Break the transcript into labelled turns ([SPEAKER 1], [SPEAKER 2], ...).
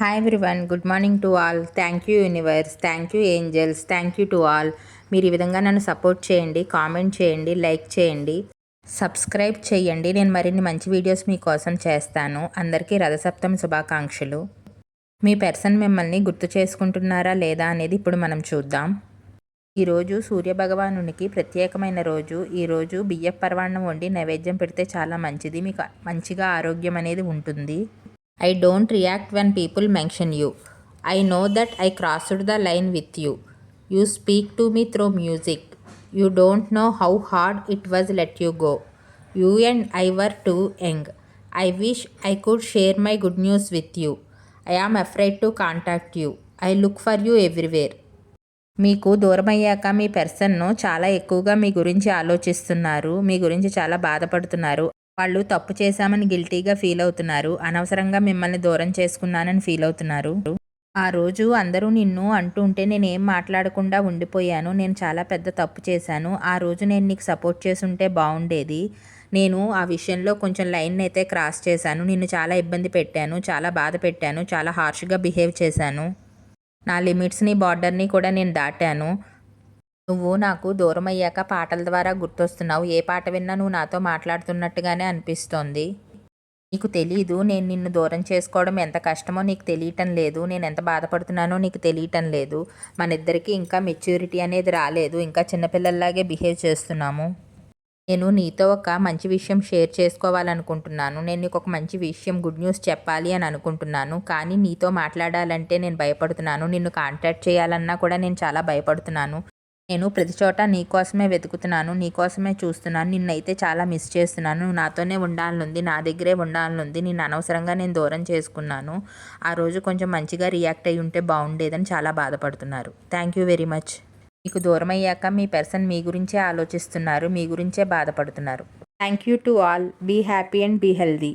[SPEAKER 1] Hi everyone good morning to all thank you universe thank you angels thank you to all మీరు ఈ విధంగా నన్ను support చేయండి comment చేయండి లైక్ చేయండి సబ్స్క్రైబ్ చేయండి. నేను మరిన్ని మంచి వీడియోస్ మీకోసం చేస్తాను. అందరికీ రథసప్తమి శుభాకాంక్షలు. మీ పర్సన్ మిమ్మల్ని గుర్తు చేసుకుంటున్నారా లేదా అనేది ఇప్పుడు మనం చూద్దాం. ఈరోజు సూర్యభగవానునికి ప్రత్యేకమైన రోజు. ఈరోజు బియ్య పర్వాణం వండి నైవేద్యం పెడితే చాలా మంచిది. మీకు మంచిగా ఆరోగ్యం అనేది ఉంటుంది. I don't react when people mention you I know that I crossed the line with you you speak to me through music you don't know how hard it was let you go you and I were too young I wish I could share my good news with you I am afraid to contact you I look for you everywhere మీకు దూరం అయ్యాక మీ పర్సన్ను చాలా ఎక్కువగా మీ గురించి ఆలోచిస్తున్నారు. మీ గురించి చాలా బాధపడుతున్నారు. వాళ్ళు తప్పు చేశామని గిల్టీగా ఫీల్ అవుతున్నారు. అనవసరంగా మిమ్మల్ని దూరం చేసుకున్నానని ఫీల్ అవుతున్నారు. ఆ రోజు అందరూ నిన్ను అంటూ ఉంటే నేను ఏం మాట్లాడకుండా ఉండిపోయాను. నేను చాలా పెద్ద తప్పు చేశాను. ఆ రోజు నేను నీకు సపోర్ట్ చేసుంటే బాగుండేది నేను ఆ విషయంలో కొంచెం లైన్ అయితే క్రాస్ చేశాను. నిన్ను చాలా ఇబ్బంది పెట్టాను. చాలా బాధ పెట్టాను. చాలా హార్ష్గా బిహేవ్ చేశాను. నా లిమిట్స్ని బార్డర్ని కూడా నేను దాటాను. నువ్వు నాకు దూరం అయ్యాక పాటల ద్వారా గుర్తొస్తున్నావు. ఏ పాట విన్నా నువ్వు నాతో మాట్లాడుతున్నట్టుగానే అనిపిస్తోంది. నీకు తెలీదు. నేను నిన్ను దూరం చేసుకోవడం ఎంత కష్టమో నీకు తెలియటం లేదు. నేను ఎంత బాధపడుతున్నానో నీకు తెలియటం లేదు. మన ఇద్దరికి ఇంకా మెచ్యూరిటీ అనేది రాలేదు. ఇంకా చిన్నపిల్లల్లాగే బిహేవ్ చేస్తున్నాము. నేను నీతో ఒక మంచి విషయం షేర్ చేసుకోవాలనుకుంటున్నాను. నేను నీకు ఒక మంచి విషయం గుడ్ న్యూస్ చెప్పాలి అని అనుకుంటున్నాను. కానీ నీతో మాట్లాడాలంటే నేను భయపడుతున్నాను. నిన్ను కాంటాక్ట్ చేయాలన్నా కూడా నేను చాలా భయపడుతున్నాను. నేను ప్రతి చోట నీకోసమే వెతుకుతున్నాను నీకోసమే చూస్తున్నాను నిన్నైతే చాలా మిస్ చేస్తున్నాను నాతోనే ఉండాలనుంది నా దగ్గరే ఉండాలనుంది నిన్ను అనవసరంగా నేను దూరం చేసుకున్నాను. ఆ రోజు కొంచెం మంచిగా రియాక్ట్ అయ్యి ఉంటే బాగుండేదని చాలా బాధపడుతున్నారు. థ్యాంక్ యూ వెరీ మచ్ మీకు దూరం అయ్యాక మీ పర్సన్ మీ గురించే ఆలోచిస్తున్నారు మీ గురించే బాధపడుతున్నారు. Thank you to all be happy and be healthy